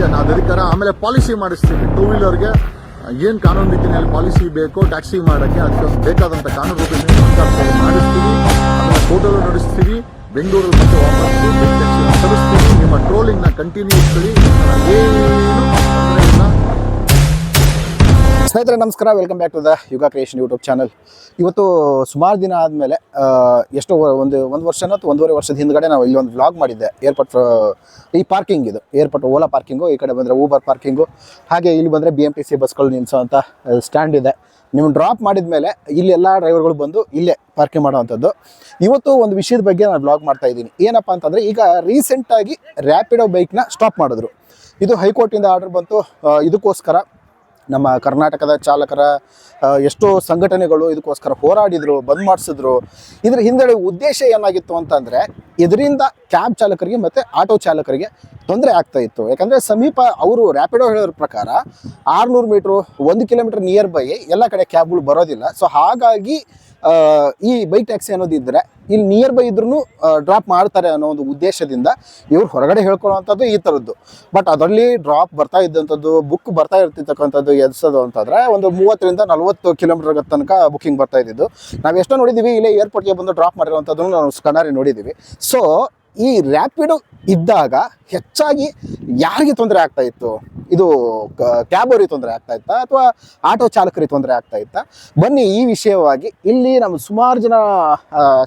ಅಧಿಕಾರ. ಆಮೇಲೆ ಪಾಲಿಸಿ ಮಾಡಿಸ್ತೀವಿ. ಟೂ ವೀಲರ್ಗೆ ಏನು ಕಾನೂನು ರೀತಿಯಲ್ಲಿ ಪಾಲಿಸಿ ಬೇಕು ಟ್ಯಾಕ್ಸಿ ಮಾಡೋಕ್ಕೆ ಅದಕ್ಕೆ ಬೇಕಾದಂಥ ಕಾನೂನು ಸರ್ಕಾರದಲ್ಲಿ ಮಾಡಿಸ್ತೀವಿ. ಆಮೇಲೆ ಕೋರ್ಟಲ್ಲೂ ನಡೆಸ್ತೀವಿ. ಬೆಂಗಳೂರು ಮತ್ತೆ ವಾಪಸ್ ನಿಮ್ಮ ಟ್ರೋಲಿಂಗ್ನ ಕಂಟಿನ್ಯೂ ಇಲ್ಲ ಸ್ನೇಹಿತರೆ, ನಮಸ್ಕಾರ. Welcome back to the Yuga creation YouTube channel ಇವತ್ತು ಸುಮಾರು ದಿನ ಆದಮೇಲೆ ಎಷ್ಟೋ ಒಂದು ಒಂದು ವರ್ಷನೋ ಅಥವಾ ಒಂದೂವರೆ ವರ್ಷದ ಹಿಂದ್ಗಡೆ ನಾವು ಇಲ್ಲಿ ಒಂದು ವ್ಲಾಗ್ ಮಾಡಿದ್ದೆ. ಏರ್ಪೋರ್ಟ್ ಈ ಪಾರ್ಕಿಂಗ್ ಇದು. ಏರ್ಪೋರ್ಟ್ ಓಲಾ ಪಾರ್ಕಿಂಗು ಈ ಕಡೆ ಬಂದರೆ ಊಬರ್ ಪಾರ್ಕಿಂಗು ಹಾಗೆ ಇಲ್ಲಿ ಬಂದರೆ ಬಿ ಎಂ ಟಿ ಸಿ ಬಸ್ಗಳು ನಿಲ್ಲಿಸೋವಂಥ ಸ್ಟ್ಯಾಂಡ್ ಇದೆ. ನೀವು ಡ್ರಾಪ್ ಮಾಡಿದ ಮೇಲೆ ಇಲ್ಲಿ ಎಲ್ಲ ಡ್ರೈವರ್ಗಳು ಬಂದು ಇಲ್ಲೇ ಪಾರ್ಕಿಂಗ್ ಮಾಡುವಂಥದ್ದು. ಇವತ್ತು ಒಂದು ವಿಷಯದ ಬಗ್ಗೆ ನಾನು ವ್ಲಾಗ್ ಮಾಡ್ತಾ ಇದ್ದೀನಿ. ಏನಪ್ಪ ಅಂತಂದರೆ, ಈಗ ರೀಸೆಂಟಾಗಿ ರ್ಯಾಪಿಡೋ ಬೈಕ್ನ ಸ್ಟಾಪ್ ಮಾಡಿದ್ರು. ಇದು ಹೈಕೋರ್ಟಿಂದ ಆರ್ಡರ್ ಬಂತು. ಇದಕ್ಕೋಸ್ಕರ ನಮ್ಮ ಕರ್ನಾಟಕದ ಚಾಲಕರ ಎಷ್ಟೋ ಸಂಘಟನೆಗಳು ಇದಕ್ಕೋಸ್ಕರ ಹೋರಾಡಿದ್ರು, ಬಂದ್ ಮಾಡಿಸಿದ್ರು. ಇದರ ಹಿಂದೆಡೆ ಉದ್ದೇಶ ಏನಾಗಿತ್ತು ಅಂತಂದರೆ, ಇದರಿಂದ ಕ್ಯಾಬ್ ಚಾಲಕರಿಗೆ ಮತ್ತು ಆಟೋ ಚಾಲಕರಿಗೆ ತೊಂದರೆ ಆಗ್ತಾ ಇತ್ತು. ಯಾಕಂದರೆ ಸಮೀಪ ಅವರು ರ್ಯಾಪಿಡೋ ಹೇಳೋದ್ರ ಪ್ರಕಾರ ಆರುನೂರು ಮೀಟ್ರು, ಒಂದು ಕಿಲೋಮೀಟರ್ ನಿಯರ್ ಬೈ ಎಲ್ಲ ಕಡೆ ಕ್ಯಾಬ್ಗಳು ಬರೋದಿಲ್ಲ. ಸೊ ಹಾಗಾಗಿ ಈ ಬೈಕ್ ಟ್ಯಾಕ್ಸಿ ಅನ್ನೋದಿದ್ರೆ ಇಲ್ಲಿ ನಿಯರ್ ಬೈ ಇದ್ರೂ ಡ್ರಾಪ್ ಮಾಡ್ತಾರೆ ಅನ್ನೋ ಒಂದು ಉದ್ದೇಶದಿಂದ ಇವ್ರು ಹೊರಗಡೆ ಹೇಳ್ಕೊಳ್ಳೋವಂಥದ್ದು ಈ ಥರದ್ದು. ಬಟ್ ಅದರಲ್ಲಿ ಡ್ರಾಪ್ ಬರ್ತಾ ಇದ್ದಂಥದ್ದು ಬುಕ್ ಬರ್ತಾ ಇರ್ತಿರ್ತಕ್ಕಂಥದ್ದು ಎದ್ಸೋದು ಅಂತಂದ್ರೆ ಒಂದು ಮೂವತ್ತರಿಂದ ನಲ್ವತ್ತು ಕಿಲೋಮೀಟರ್ ತನಕ ಬುಕ್ಕಿಂಗ್ ಬರ್ತಾ ಇದ್ದಿದ್ದು. ನಾವು ಎಷ್ಟೋ ನೋಡಿದ್ದೀವಿ ಇಲ್ಲೇ ಏರ್ಪೋರ್ಟ್ಗೆ ಬಂದು ಡ್ರಾಪ್ ಮಾಡಿರುವಂಥದ್ದನ್ನು ನಾವು ಕಣ್ಣಾರಿ ನೋಡಿದ್ದೀವಿ ಸೊ ಈ ರ್ಯಾಪಿಡೋ ಇದ್ದಾಗ ಹೆಚ್ಚಾಗಿ ಯಾರಿಗೆ ತೊಂದರೆ ಆಗ್ತಾ ಇತ್ತು? ಇದು ಕ್ಯಾಬ್ ಅವರಿಗೆ ತೊಂದರೆ ಆಗ್ತಾ ಇತ್ತಾ? ಅಥವಾ ಆಟೋ ಚಾಲಕರಿಗೆ ತೊಂದರೆ ಆಗ್ತಾ ಇತ್ತಾ? ಬನ್ನಿ ಈ ವಿಷಯವಾಗಿ ಇಲ್ಲಿ ನಮ್ಮ ಸುಮಾರು ಜನ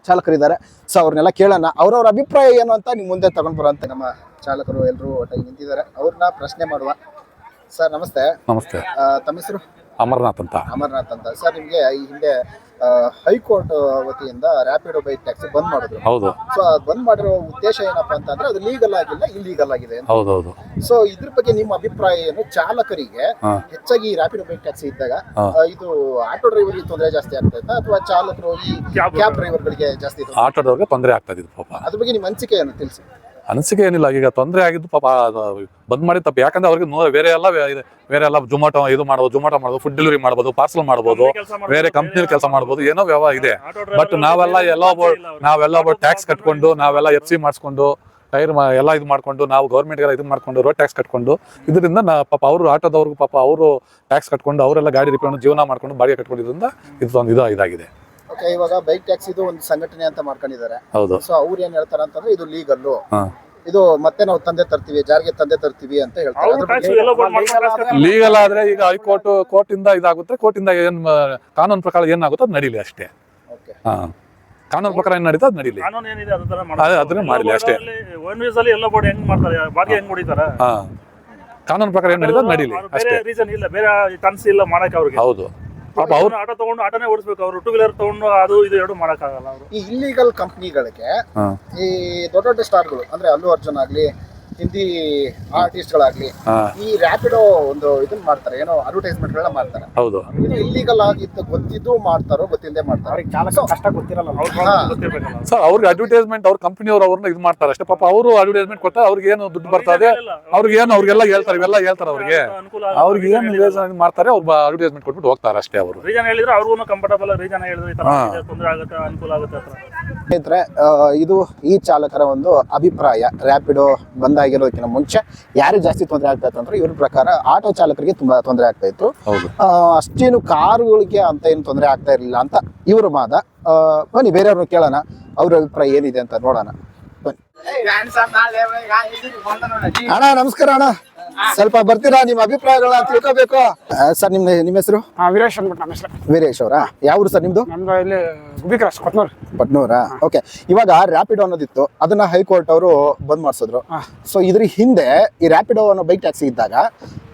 ಚಾಲಕರಿದ್ದಾರೆ. ಸೊ ಅವ್ರನ್ನೆಲ್ಲ ಕೇಳೋಣ. ಅವ್ರವ್ರ ಅಭಿಪ್ರಾಯ ಏನು ಅಂತ ನಿಮ್ಮ ಮುಂದೆ ತಗೊಂಡು ಅಂತ ನಮ್ಮ ಚಾಲಕರು ಎಲ್ಲರೂ ಒಟ್ಟಾಗಿ ನಿಂತಿದ್ದಾರೆ. ಅವ್ರನ್ನ ಪ್ರಶ್ನೆ ಮಾಡುವ. ಸರ್ ನಮಸ್ತೆ. ನಮಸ್ತೆ. ತಮ್ಮ ಹೆಸರು? ಅಮರ್ನಾಥ್ ಅಂತ. ಅಮರನಾಥ್ ಅಂತ. ಸರ್ ನಿಮಗೆ ಈ ಹಿಂದೆ ಹೈಕೋರ್ಟ್ ವತಿಯಿಂದ ರಾಪಿಡ್ ಬೈಕ್ ಟ್ಯಾಕ್ಸಿ ಬಂದ್ ಮಾಡಿದ್ರು. ಹೌದು. ಸೊ ಬಂದ್ ಮಾಡಿರೋ ಉದ್ದೇಶ ಏನಪ್ಪಾ ಅಂತಂದ್ರೆ ಅದು ಲೀಗಲ್ ಆಗಿಲ್ಲ ಇಲ್ಲೀಗಲ್ ಆಗಿದೆ ಅಂತ. ಹೌದೌದು. ಸೊ ಇದ್ರ ಬಗ್ಗೆ ನಿಮ್ಮ ಅಭಿಪ್ರಾಯ ಏನು? ಚಾಲಕರಿಗೆ. ಹೆಚ್ಚಾಗಿ ರಾಪಿಡ್ ಬೈಕ್ ಟ್ಯಾಕ್ಸಿ ಇದ್ದಾಗ ಇದು ಆಟೋ ಡ್ರೈವರ್ಗೆ ತೊಂದರೆ ಜಾಸ್ತಿ ಆಗ್ತಾ ಇತ್ತಾ? ಅಥವಾ ಚಾಲಕರು ಈ ಕ್ಯಾಬ್ ಡ್ರೈವರ್ಗಳಿಗೆ ಜಾಸ್ತಿ ಆಟೋ ಆಟೋದವ್ರಿಗೆ ತೊಂದರೆ ಆಗ್ತಾ ಇದ್ದು ಪಾಪ. ಅದ್ರ ಬಗ್ಗೆ ನಿಮ್ಮ ಅನಿಸಿಕೆ ಏನು? ತಿಳಿಸಿ. ಅನಿಸಿಕೆ ಏನಿಲ್ಲ ಈಗ ತೊಂದರೆ ಆಗಿದ್ದು ಪಾಪ ಬಂದ್ ಮಾಡಿ ತಪ್ಪು. ಯಾಕಂದ್ರೆ ಅವ್ರಿಗೆ ನೋ- ಬೇರೆ ಎಲ್ಲ ಇದೆ. ಬೇರೆ ಎಲ್ಲ ಜೊಮಾಟೊ ಇದು ಮಾಡ್ಬೋದು ಜೊಮಾಟೊ ಮಾಡ್ಬೋದು ಫುಡ್ ಡೆಲಿವರಿ ಮಾಡ್ಬೋದು ಪಾರ್ಸಲ್ ಮಾಡ್ಬೋದು ಬೇರೆ ಕಂಪ್ನಿಲಿ ಕೆಲಸ ಮಾಡ್ಬೋದು ಏನೋ ವ್ಯವಹಾರ ಇದೆ. ಬಟ್ ನಾವೆಲ್ಲ ಎಲ್ಲ ಬೋರ್ಡ್ ನಾವೆಲ್ಲ ಟ್ಯಾಕ್ಸ್ ಕಟ್ಕೊಂಡು ನಾವೆಲ್ಲ ಎಫ್ ಸಿ ಮಾಡಿಸ್ಕೊಂಡು ಟೈರ್ ಎಲ್ಲ ಇದು ಮಾಡ್ಕೊಂಡು ನಾವು ಗೌರ್ಮೆಂಟ್ಗೆಲ್ಲ ಇದು ಮಾಡ್ಕೊಂಡು ರೋಡ್ ಟ್ಯಾಕ್ಸ್ ಕಟ್ಕೊಂಡು ಇದರಿಂದ ನಾ ಪಾಪ ಅವರು ಆಟೋದವ್ರಿಗೂ ಪಾಪ ಅವರು ಟ್ಯಾಕ್ಸ್ ಕಟ್ಕೊಂಡು ಅವರೆಲ್ಲ ಗಾಡಿ ರಿಪೇರ್ ಜೀವನ ಮಾಡ್ಕೊಂಡು ಬಾಡಿಗೆ ಕಟ್ಕೊಂಡಿದ್ರಿಂದ ಇದು ಒಂದು ಇದು ಇದಾಗಿದೆ. ಓಕೆ ಇವಾಗ ಬೈಕ್ ಟ್ಯಾಕ್ಸಿದು ಒಂದು ಸಂಘಟನೆ ಅಂತ ಮಾಡ್ಕೊಂಡಿದ್ದಾರೆ. ಹೌದು. ಸೊ ಅವ್ರು ಏನ್ ಹೇಳ್ತಾರೆ ಅಂತಂದ್ರೆ ಇದು ಲೀಗಲ್ಲು ಹಾ. ಇದು ಮತ್ತೆ ನಾವು ತಂದೆ ತರ್ತೀವಿ ಜಾರಿಗೆ ತಂದೆ ತರ್ತೀವಿ ಅಂತ ಹೇಳ್ತಾರೆ. ಅದ್ರ ಬಗ್ಗೆ- ಲೀಗಲ್ ಆದ್ರೆ ಈಗ ಹೈಕೋರ್ಟ್ ಕೋರ್ಟ್ ಇಂದ ಇದಾಗುತ್ತೆ ಕೋರ್ಟ್ ಇಂದ ಏನ್ ಮ- ಕಾನೂನು ಪ್ರಕಾರ ಏನಾಗುತ್ತೆ ಅದು ನಡೀಲಿ ಅಷ್ಟೇ. ಓಕೆ ಹಾ. ಕಾನೂನು ಪ್ರಕಾರ ಏನ್ ನಡೀತಾ ಅದು ನಡೀಲಿ. ಕಾನೂನು ಏನಿದೆ ಅದ್ರ ತರ ಅದೇ- ಅದನ್ನೇ ಮಾಡಲಿ ಅಷ್ಟೇ. ಒನ್ ವೀಸ್ ಅಲ್ಲಿ ಎಲ್ಲ ಬೋರ್ಡ್ ಹೆಂಗ್ ಮಾಡ್ತಾರೆ? ಬಾಡಿಗೆ ಹೆಂಗ್ ಹೊಡಿತಾರೆ? ಹಾ. ಕಾನೂನು ಪ್ರಕಾರ ಏನ್ ನಡೀತಾ ಅದು ನಡೀಲಿ ಬೇರೆ ಅಷ್ಟೇ. ರೀಸನ್ ಇಲ್ಲ. ಬೇರೆ ಚಾನ್ಸ್ ಇಲ್ಲ ಮಾಡಕ್ ಅವ್ರಿಗೆ. ಹೌದು. ಪಾಪ ಅವ್ರು ಆಟೋ ತಗೊಂಡು ಆಟೋನೇ ಓಡಿಸ್ಬೇಕು. ಅವರು ಟೂ ವೀಲರ್ ತಗೊಂಡು ಅದು ಇದು ಎರಡು ಮಾಡಕ್ಕಾಗಲ್ಲ ಅವರು. ಈ ಇಲ್ಲಿಗಲ್ ಕಂಪ್ನಿಗಳಿಗೆ ಈ ದೊಡ್ಡ ದೊಡ್ಡ ಸ್ಟಾರ್ಗಳು ಅಂದ್ರೆ ಅಲ್ಲು ಅರ್ಜುನ್ ಆಗ್ಲಿ ಹಿಂದಿ ಆರ್ಟಿಸ್ಟ್ಗಳಾಗ್ಲಿ ಈ ರ್ಯಾಪಿಡೋ ಒಂದು ಇದನ್ನ ಮಾಡ್ತಾರೆ ಏನೋ ಅಡ್ವರ್ಟೈಸ್ಮೆಂಟ್ ಗಳನ್ನ ಮಾಡ್ತಾರೆ. ಹೌದು. ಇದು ಇಲ್ಲಿಗಲ್ ಆಗಿತ್ತು ಗೊತ್ತಿದ್ದು ಮಾಡ್ತಾರೋ ಗೊತ್ತಿಲ್ಲದೆ ಮಾಡ್ತಾರೆ. ಕಷ್ಟ ಗೊತ್ತಿರಲ್ಲ ಗೊತ್ತಿರ್ಬೇಕಲ್ಲ. ಸರ್ ಅವ್ರಿಗೆ ಅಡ್ವರ್ಟೈಸ್ಮೆಂಟ್ ಅವ್ರ ಕಂಪನಿ ಅವ್ರು ಅವ್ರನ್ನ ಇದು ಮಾಡ್ತಾರೆ ಅಷ್ಟೇ. ಪಾಪ ಅವರು ಅಡ್ವರ್ಟೈಸ್ಮೆಂಟ್ ಕೊಡ್ತಾರೆ ಅವ್ರಿಗೆ ಏನು ದುಡ್ಡು ಬರ್ತದೆ ಅವ್ರಿಗೆ ಏನು ಅವ್ರಿಗೆಲ್ಲ ಹೇಳ್ತಾರೆ ಇವೆಲ್ಲ ಹೇಳ್ತಾರೆ ಅವ್ರಿಗೆ. ಅವ್ರಿಗೆ ಏನು ಇದು ಮಾಡ್ತಾರೆ ಅವ್ರು ಅಡ್ವರ್ಟೈಸ್ಮೆಂಟ್ ಕೊಟ್ಬಿಟ್ಟು ಹೋಗ್ತಾರೆ ಅಷ್ಟೇ ಅವರು. ರೀಸನ್ ಹೇಳಿದ್ರೆ ಅವ್ರಿಗೂ ಕಂಫರ್ಟಬಲ್ ರೀಸನ್ ಹೇಳಿದ್ರೆ ಈ ತರ. ಆಗುತ್ತೆ ಅನುಕೂಲ ಆಗುತ್ತೆ ಸ್ನೇಹಿತರೆ ಇದು ಈ ಚಾಲಕರ ಒಂದು ಅಭಿಪ್ರಾಯ. ರ್ಯಾಪಿಡೋ ಬಂದಾಗಿರೋದಕ್ಕಿಂತ ಮುಂಚೆ ಯಾರು ಜಾಸ್ತಿ ತೊಂದರೆ ಆಗ್ತಾ ಇತ್ತು ಅಂದ್ರೆ ಇವ್ರ ಪ್ರಕಾರ ಆಟೋ ಚಾಲಕರಿಗೆ ತುಂಬಾ ತೊಂದರೆ ಆಗ್ತಾ ಇತ್ತು. ಹೌದು. ಅಷ್ಟೇನು ಕಾರುಗಳಿಗೆ ಅಂತ ಏನು ತೊಂದರೆ ಆಗ್ತಾ ಇರಲಿಲ್ಲ ಅಂತ ಇವ್ರ ಮಾದ. ಬನ್ನಿ ಬೇರೆಯವ್ರನ್ನ ಕೇಳೋಣ. ಅವ್ರ ಅಭಿಪ್ರಾಯ ಏನಿದೆ ಅಂತ ನೋಡೋಣ. ಬನ್ನಿ. ಅಣ್ಣ ನಮಸ್ಕಾರ ಅಣ್ಣ. ಸ್ವಲ್ಪ ಬರ್ತೀರಾ? ನಿಮ್ಮ ಅಭಿಪ್ರಾಯಗಳನ್ನ ತಿಳ್ಕೋಬೇಕು. ಸರ್ ನಿಮ್ಮ ನಿಮ್ಮ ಹೆಸರು? ಹಾಂ ವೀರೇಶ್ ಅಂದ್ಬಿಟ್ಟು ನಮ್ಮ ಹೆಸರು. ವೀರೇಶ್ ಅವರಾ? ಯಾವ ಸರ್ ನಿಮ್ದು? ನಮ್ದು ಇಲ್ಲಿ ಗುಬ್ಬಿ ಕ್ರಾಸ್ ಕೊತ್ನೂರು? ಪಟ್ನೂರಾ ಓಕೆ ಇವಾಗ ರ್ಯಾಪಿಡೋ ಅನ್ನೋದಿತ್ತು. ಅದನ್ನ ಹೈಕೋರ್ಟ್ ಅವರು ಬಂದ್ ಮಾಡಿಸಿದ್ರು. ಸೊ ಇದ್ರ ಹಿಂದೆ ಈ ರ್ಯಾಪಿಡೋ ಅನ್ನೋ ಬೈಕ್ ಟ್ಯಾಕ್ಸಿ ಇದ್ದಾಗ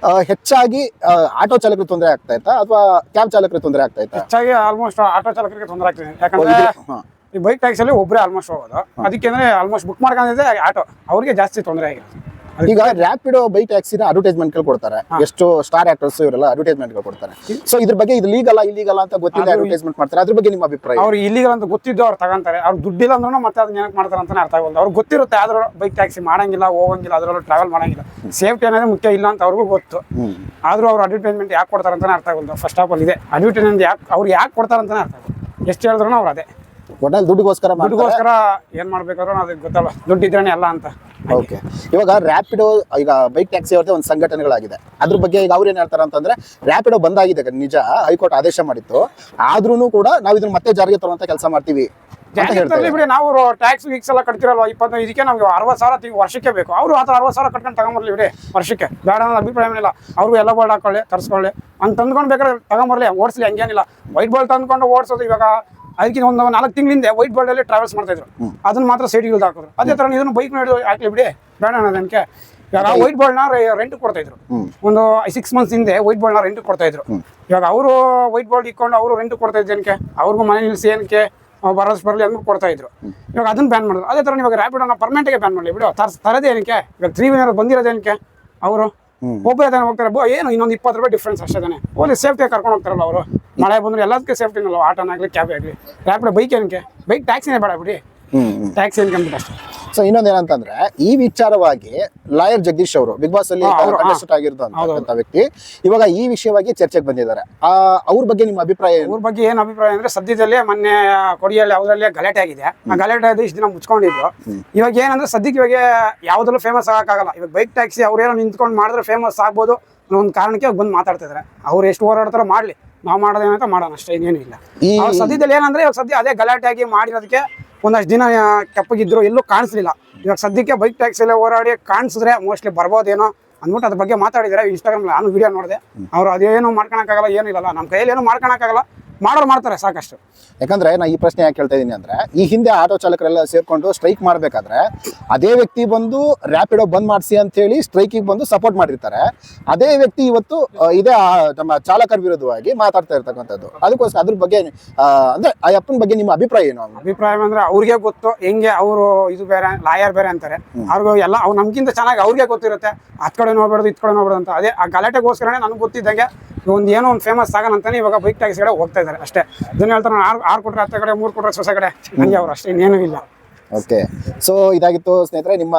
ಆ, ಹೆಚ್ಚಾಗಿ ಆ, ಆಟೋ ಚಾಲಕರಿಗೆ ತೊಂದರೆ ಆಗ್ತಾ ಇತ್ತಾ? ಅಥವಾ ಕ್ಯಾಬ್ ಚಾಲಕರಿಗೆ ತೊಂದರೆ ಆಗ್ತಾ ಇತ್ತಾ? ಹೆಚ್ಚಾಗಿ ಆಲ್ಮೋಸ್ಟ್ ಆಟೋ ಚಾಲಕರಿಗೆ ತೊಂದರೆ ಆಗ್ತದೆ ಯಾಕಂದ್ರೆ ಹಾ. ಈ ಬೈಕ್ ಟ್ಯಾಕ್ಸಿಯಲ್ಲಿ ಒಬ್ಬರೇ ಆಲ್ಮೋಸ್ಟ್ ಹೋಗೋದು. ಅದಕ್ಕೆ ಅಂದ್ರೆ ಆಲ್ಮೋಸ್ಟ್ ಬುಕ್ ಮಾಡ್ಕೊಂಡಿದ್ದೆ ಆಟೋ. ಅವ್ರಿಗೆ ಜಾಸ್ತಿ ತೊಂದರೆ ಆಗಿರೋದು. ಈಗ ರ್ಯಾಪಿಡೋ ಬೈಕ್ ಟ್ಯಾಕ್ಸಿನ ಅಡ್ವರ್ಟೈಸ್ಮೆಂಟ್ ಕೊಡ್ತಾರೆ. ಎಷ್ಟು ಸ್ಟಾರ್ ಆಕ್ಟರ್ಸ್ ಇವರೆಲ್ಲ ಅಡ್ವರ್ಟೈಸ್ಮೆಂಟ್ ಕೊಡ್ತಾರೆ. ಸೊ ಇದ್ರ ಬಗ್ಗೆ ಇದು ಲೀಗಲ್ ಇಲ್ಲಿಗಲ್ಲ ಅಂತ ಗೊತ್ತಿಲ್ಲ ಅಡ್ವರ್ಟೈಸ್ಮೆಂಟ್ ಮಾಡ್ತಾರೆ. ಅದ್ರ ಬಗ್ಗೆ ನಿಮ್ಮ ಅಭಿಪ್ರಾಯ? ಅವ್ರು ಇಲ್ಲಿಗಲ್ಲ ಅಂತ ಗೊತ್ತಿದ್ದು ಅವ್ರು ತಗೊಂತಾರೆ. ಅವ್ರು ದುಡ್ಡಿಲ್ಲ ಅಂದ್ರೂ ಮತ್ತೆ ಅದನ್ನ ಏನಕ್ಕೆ ಮಾಡ್ತಾರೆ ಅಂತ ಅರ್ಥ ಆಗೋದು ಅವ್ರಿಗೆ ಗೊತ್ತಿರುತ್ತೆ ಆದ್ರೂ ಬೈಕ್ ಟ್ಯಾಕ್ಸಿ ಮಾಡಂಗಿಲ್ಲ ಹೋಗಂಗಿಲ್ಲ ಅದರಲ್ಲೂ ಟ್ರಾವೆಲ್ ಮಾಡಂಗಿಲ್ಲ. ಸೇಫ್ಟಿ ಅನ್ನೋದು ಮುಖ್ಯ ಇಲ್ಲ ಅಂತ ಅವ್ರಿಗೂ ಗೊತ್ತು. ಆದ್ರೂ ಅವ್ರು ಅಡ್ವರ್ಟೈಸ್ಮೆಂಟ್ ಯಾಕೆ ಕೊಡ್ತಾರೆ ಅಂತಾನೆ ಅರ್ಥ ಆಗೋದು ಫಸ್ಟ್ ಆಫ್ ಆಲ್ ಇದೆ. ಅಡ್ವರ್ಟೈಸ್ಮೆಂಟ್ ಯಾಕೆ ಅವ್ರು ಯಾಕೆ ಕೊಡ್ತಾರೆ ಅಂತಾನೆ ಅರ್ಥ ಎಷ್ಟು ಹೇಳಿದ್ರು ಅವ್ರು ಅದೇ. ಒಟ್ನಲ್ಲಿ ದುಡ್ಡಿಗೋಸ್ಕರ ದುಡ್ಡಿಗೋಸ್ಕರ ಏನ್ ಮಾಡ್ಬೇಕಾದ್ರೂ ಅದಕ್ಕೆ ಗೊತ್ತಲ್ಲ. ದುಡ್ಡು ಇದ್ರೇನೆ ಎಲ್ಲ ಅಂತ. ಓಕೆ. ಇವಾಗ ರ್ಯಾಪಿಡೋ ಈಗ ಬೈಕ್ ಟ್ಯಾಕ್ಸಿ ಅವ್ರದ್ದು ಒಂದು ಸಂಘಟನೆಗಳಾಗಿದೆ. ಅದ್ರ ಬಗ್ಗೆ ಈಗ ಅವ್ರು ಏನ್ ಹೇಳ್ತಾರೆ ಅಂತಂದ್ರೆ ರ್ಯಾಪಿಡೋ ಬಂದಾಗಿದೆ ನಿಜ ಹೈಕೋರ್ಟ್ ಆದೇಶ ಮಾಡಿತ್ತು. ಆದ್ರೂ ಕೂಡ ನಾವು ಇದನ್ನ ಮತ್ತೆ ಜಾರಿಗೆ ತರುವಂತ ಕೆಲಸ ಮಾಡ್ತೀವಿ ಬಿಡಿ ನಾವು ಟ್ಯಾಕ್ಸ್ ವೀಕ್ಸ್ ಎಲ್ಲ ಕಟ್ತಿರಲ್ವ? ಇಪ್ಪತ್ತೈದು ಇದಕ್ಕೆ ನಮ್ಗೆ ಅರವತ್ತು ಸಾವಿರ ತಿಂಗ್ ವರ್ಷಕ್ಕೆ ಬೇಕು. ಅವರು ಆತರ ಅರವತ್ತು ಸಾವಿರ ಕಟ್ಕೊಂಡು ತಗೊಂಬರ್ಲಿ ಬಿಡಿ ವರ್ಷಕ್ಕೆ. ಬೇಡ ಅನ್ನೋ ಅಭಿಪ್ರಾಯ ಏನಿಲ್ಲ. ಅವ್ರಿಗೂ ಎಲ್ಲ ಬೋರ್ಡ್ ಹಾಕೊಳ್ಳಿ ತರಿಸ್ಕೊಳ್ಳಿ. ಅಂತ ತಂದ್ಕೊಂಡು ಬೇಕಾದ್ರೆ ತಗೊಂಬರ್ಲಿ ಓಡಿಸ್ಲಿ ಹಂಗೇನಿಲ್ಲ. ವೈಟ್ ಬಾಲ್ ತಂದ್ಕೊಂಡು ಓಡಿಸೋದು ಇವಾಗ ಅದಕ್ಕಿಂತ ಒಂದು ನಾಲ್ಕು ತಿಂಗಳಿಂದ ವೈಟ್ ಬೋರ್ಡ್ ಅಲ್ಲಿ ಟ್ರಾವೆಲ್ಸ್ ಮಾಡ್ತಾ ಇದ್ರು. ಅದನ್ನ ಮಾತ್ರ ಸೈಡ್ ಯೂಸ್ ಹಾಕಿದ್ರು ಅದೇ ತರ ಇದನ್ನು ಬೈಕ್ ನೋಡಿ ಹಾಕ್ಲಿ ಬಿಡಿ. ಬೇಡ ಅನ್ನೋದಕ್ಕೆ ಇವಾಗ ವೈಟ್ ಬೋರ್ಡ್ನ ರೆಂಟ್ ಕೊಡ್ತಾ ಇದ್ರು. ಒಂದು ಸಿಕ್ಸ್ ಮಂತ್ಸ್ ಹಿಂದೆ ವೈಟ್ ಬೋರ್ಡ್ನ ರೆಂಟ್ ಕೊಡ್ತಾ ಇದ್ರು. ಇವಾಗ ಅವರು ವೈಟ್ ಬೋರ್ಡ್ ಇಕ್ಕೊಂಡು ಅವರು ರೆಂಟ್ ಕೊಡ್ತಾ ಇದ್ರು ಏನಕ್ಕೆ? ಅವ್ರಿಗೂ ಮನೆ ನಿಲ್ಸಿ ಏನಕ್ಕೆ? ಬರೋಸ್ ಬರಲಿ ಅಂದ್ಬಿಟ್ಟು ಕೊಡ್ತಾ ಇದ್ರು. ಇವಾಗ ಅದನ್ನ ಬ್ಯಾನ್ ಮಾಡಿದ್ರು. ಅದೇ ತರ ಇವಾಗ ರ್ಯಾಪಿಡೋನ ಪರ್ಮನೆಂಟ್ಗೆ ಬ್ಯಾನ್ ಮಾಡಲಿ ಬಿಡು. ತರ್ಸ್ ತರದೇ ಏನಕ್ಕೆ? ಇವಾಗ ತ್ರೀ ವೀಲರ್ ಬಂದಿರೋದೇನಕ್ಕೆ ಅವರು ಒಬ್ಬರೇ ತಾನೆ ಹೋಗ್ತಾರೆ ಬೋ, ಏನು, ಇನ್ನೊಂದು ಇಪ್ಪತ್ತು ರೂಪಾಯಿ ಡಿಫ್ರೆನ್ಸ್ ಅಷ್ಟೇ ತಾನೆ. ಓಲಿ ಸೇಫ್ಟಿ ಕರ್ಕೊಂಡು ಹೋಗ್ತಾರಲ್ಲ ಅವರು. ಮಳೆ ಬಂದ್ರೆ ಎಲ್ಲದಕ್ಕೆ ಸೇಫ್ಟಿನಲ್ಲ ಆಟೋನಾಗಲಿ ಕ್ಯಾಬ್ ಆಗಲಿ ರ್ಯಾಪಿಡ್ ಬೈಕ್ ಏನಕ್ಕೆ? ಬೈಕ್ ಟ್ಯಾಕ್ಸಿನೇ ಬೇಡ ಬಿಡಿ. ಟ್ಯಾಕ್ಸಿ ಇನ್ಕಮ್ ಅಷ್ಟೇ. ಸೊ ಇನ್ನೊಂದೇನಂತಂದ್ರೆ ಈ ವಿಚಾರವಾಗಿ ಲಾಯರ್ ಜಗದೀಶ್ ಅವರು ಬಿಗ್ ಬಾಸ್ ಅಲ್ಲಿ ಕಂಟೆಸ್ಟೆಂಟ್ ವ್ಯಕ್ತಿ ಇವಾಗ ಈ ವಿಷಯವಾಗಿ ಚರ್ಚೆಗೆ ಬಂದಿದ್ದಾರೆ. ಆ ಅವ್ರ ಬಗ್ಗೆ ನಿಮ್ಮ ಅಭಿಪ್ರಾಯ ಅವ್ರ ಬಗ್ಗೆ ಏನು ಅಭಿಪ್ರಾಯ ಅಂದ್ರೆ ಸದ್ಯದಲ್ಲೇ ಮೊನ್ನೆ ಕೊಡಿಯಲ್ಲಿ ಅವರಲ್ಲಿ ಗಲಾಟೆ ಆಗಿದೆ. ಆ ಗಲಾಟೆ ಆದ ಇಷ್ಟು ದಿನ ಮುಚ್ಕೊಂಡಿದ್ರು. ಇವಾಗ ಏನಂದ್ರೆ ಸದ್ಯಕ್ಕೆ ಇವಾಗ ಯಾವ್ದಲ್ಲೂ ಫೇಮಸ್ ಆಗಕ್ಕಾಗಲ್ಲ. ಇವಾಗ ಬೈಕ್ ಟ್ಯಾಕ್ಸಿ ಅವ್ರೇನೋ ನಿಂತ್ಕೊಂಡು ಮಾಡಿದ್ರೆ ಫೇಮಸ್ ಆಗ್ಬೋದು ಅನ್ನೋ ಒಂದು ಕಾರಣಕ್ಕೆ ಬಂದು ಮಾತಾಡ್ತಾ ಇದಾರೆ. ಅವ್ರು ಎಷ್ಟು ಹೋರಾಡ್ತಾರೋ ಮಾಡ್ಲಿ. ನಾವು ಮಾಡೋದೇನಂತ ಮಾಡೋಣ ಅಷ್ಟೇ ಇನ್ನೇನು ಇಲ್ಲ. ಸದ್ಯದಲ್ಲಿ ಏನಂದ್ರೆ ಇವಾಗ ಸದ್ಯ ಅದೇ ಗಲಾಟೆ ಆಗಿ ಮಾಡಿರೋದಕ್ಕೆ ಒಂದಷ್ಟು ದಿನ ಕೆಪ್ಪಗಿದ್ರು ಎಲ್ಲೂ ಕಾಣಿಸ್ಲಿಲ್ಲ. ಇವಾಗ ಸದ್ಯಕ್ಕೆ ಬೈಕ್ ಟ್ಯಾಕ್ಸಿಯಲ್ಲೇ ಓಡಾಡಿ ಕಾಣಿಸಿದ್ರೆ ಮೋಸ್ಟ್ಲಿ ಬರ್ಬೋದೇನೋ ಅಂದ್ಬಿಟ್ಟು ಅದ್ರ ಬಗ್ಗೆ ಮಾತಾಡಿದ್ದಾರೆ. ಇನ್ಸ್ಟಾಗ್ರಾಮ್ ನಾನು ವೀಡಿಯೋ ನೋಡಿದೆ. ಅವರು ಅದೇನು ಮಾಡ್ಕೊಳಕ್ಕಾಗಲ್ಲ ಏನಿಲ್ಲ ನಮ್ಮ ಕೈಯಲ್ಲಿ ಏನು ಮಾಡ್ಕೊಳಕ್ಕಾಗಲ್ಲ. ಮಾಡೋರು ಮಾಡ್ತಾರೆ ಸಾಕಷ್ಟು. ಯಾಕಂದ್ರೆ ನಾ ಈ ಪ್ರಶ್ನೆ ಯಾಕೆ ಕೇಳ್ತಾ ಇದೀನಿ ಅಂದ್ರೆ ಈ ಹಿಂದೆ ಆಟೋ ಚಾಲಕರೆಲ್ಲ ಸೇರ್ಕೊಂಡು ಸ್ಟ್ರೈಕ್ ಮಾಡ್ಬೇಕಾದ್ರೆ ಅದೇ ವ್ಯಕ್ತಿ ಬಂದು ರ್ಯಾಪಿಡೋ ಬಂದ್ ಮಾಡಿಸಿ ಅಂತ ಹೇಳಿ ಸ್ಟ್ರೈಕಿಗೆ ಬಂದು ಸಪೋರ್ಟ್ ಮಾಡಿರ್ತಾರೆ. ಅದೇ ವ್ಯಕ್ತಿ ಇವತ್ತು ಇದೇ ನಮ್ಮ ಚಾಲಕರ ವಿರುದ್ಧವಾಗಿ ಮಾತಾಡ್ತಾ ಇರ್ತಕ್ಕಂಥದ್ದು. ಅದಕ್ಕೋಸ್ಕರ ಅದ್ರ ಬಗ್ಗೆ ಅಂದ್ರೆ ಆ ಅಪ್ಪನ ಬಗ್ಗೆ ನಿಮ್ಮ ಅಭಿಪ್ರಾಯ ಏನು? ಅಭಿಪ್ರಾಯ ಅಂದ್ರೆ ಅವ್ರಿಗೆ ಗೊತ್ತು ಹೆಂಗೆ ಅವರು ಇದು ಬೇರೆ ಲಾಯರ್ ಬೇರೆ ಅಂತಾರೆ. ಅವ್ರಿಗೂ ಎಲ್ಲ ಅವ್ರು ನಮ್ಗಿಂತ ಚೆನ್ನಾಗಿ ಅವ್ರಿಗೆ ಗೊತ್ತಿರುತ್ತೆ. ಹತ್ ಕಡೆ ನೋಡ್ಬಾರ್ದು ಇತ್ ಕಡೆ ನೋಡ್ಬಾರ್ದು ಅಂತ. ಅದೇ ಆ ಗಲಾಟೆಗೋಸ್ಕರನೇ ನನಗೆ ಗೊತ್ತಿದ್ದಂಗೆ ಒಂದು ಏನೋ ಒಂದು ಫೇಮಸ್ ಆಗೋಣ ಅಂತಾನೆ ಇವಾಗ ಬೈಕ್ ಟ್ಯಾಕ್ಸಿ ಕಡೆ ಹೋಗ್ತಾ ಇದ್ದಾರೆ ಅಷ್ಟೇ. ಇದನ್ನ ಹೇಳ್ತಾರೆ ಆರು ಆರು ಕೊಟ್ರೆ, ಹತ್ತ ಕಡೆ, ಮೂರು ಕೊಟ್ರೆ ಸೊಸೆ ಕಡೆ. ನನಗೆ ಅವ್ರು ಅಷ್ಟೇ, ಇನ್ನೇನು ಇಲ್ಲ. ಓಕೆ ಸೊ ಇದಾಗಿತ್ತು ಸ್ನೇಹಿತರೆ, ನಿಮ್ಮ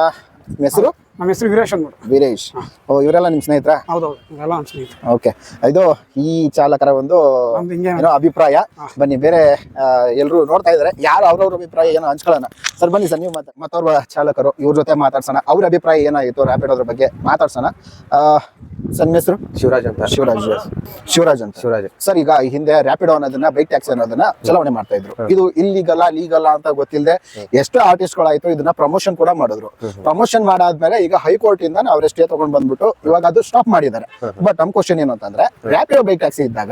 ಹೆಸರು? ನಮ್ಮ ಹೆಸರು ವೀರೇಶ್ ಅಂದ್ಬಿಟ್ಟು. ವೀರೇಶ್. ಓ ಇವರೆಲ್ಲ ನಿಮ್ಮ ಸ್ನೇಹಿತರ? ಹೌದೌದು ಎಲ್ಲ ನಮ್ಮ ಸ್ನೇಹಿತರು. ಓಕೆ. ಇದು ಈ ಚಾಲಕರ ಒಂದು ನಮ್ದು ಹಿಂಗೆ ಏನೋ ಅಭಿಪ್ರಾಯ. ಬನ್ನಿ ಬೇರೆ ಎಲ್ಲರೂ ನೋಡ್ತಾ ಇದಾರೆ. ಯಾರು ಅವ್ರವ್ರ ಅಭಿಪ್ರಾಯ ಏನೋ ಹಂಚ್ಕೊಳ್ಳೋಣ. ಸರ್ ಬನ್ನಿ ಸರ್ ನೀವು ಮಾತಾ ಮತ್ತೋರ್ವ ಚಾಲಕರು ಇವ್ರ ಜೊತೆ ಮಾತಾಡ್ಸೋಣ. ಅವ್ರ ಅಭಿಪ್ರಾಯ ಏನಾಗಿತ್ತು? ರ್ಯಾಪಿಡ್ ಅದ್ರ ಬಗ್ಗೆ ಮಾತಾಡ್ಸೋಣ. ಆ, ಸರ್ ನಿಮ್ಮ ಹೆಸರು? ಶಿವರಾಜ್ ಅಂತ. ಶಿವರಾಜ್. ಶಿವರಾಜ್. ಅಂತ. ಶಿವರಾಜ್. ಸರ್ ಈಗ ಈ ಹಿಂದೆ ರ್ಯಾಪಿಡೋ ಅನ್ನೋದನ್ನ ಬೈಕ್ ಟ್ಯಾಕ್ಸಿ ಅನ್ನೋದನ್ನ ಚಲಾವಣೆ ಮಾಡ್ತಾ ಇದ್ರು. ಇದು ಇಲ್ಲಿಗಲ್ಲ ಲೀಗಲ್ಲ ಅಂತ ಗೊತ್ತಿಲ್ಲದೆ ಎಷ್ಟು ಆರ್ಟಿಸ್ಟ್ ಗಳಾಯ್ತು ಇದನ್ನ ಪ್ರಮೋಷನ್ ಕೂಡ ಮಾಡಿದ್ರು. ಪ್ರಮೋಷನ್ ಮಾಡಾದ್ಮೇಲೆ ಈಗ ಹೈಕೋರ್ಟ್ ಇಂದ ಅವ್ರ ಸ್ಟೇ ತಗೊಂಡ್ ಬಂದ್ಬಿಟ್ಟು ಇವಾಗ ಅದು ಸ್ಟಾಪ್ ಮಾಡಿದ್ದಾರೆ. ಬಟ್ ನಮ್ ಕ್ವಶನ್ ಏನು ಅಂತಂದ್ರೆ ರ್ಯಾಪಿಡೋ ಬೈಕ್ ಟ್ಯಾಕ್ಸಿ ಇದ್ದಾಗ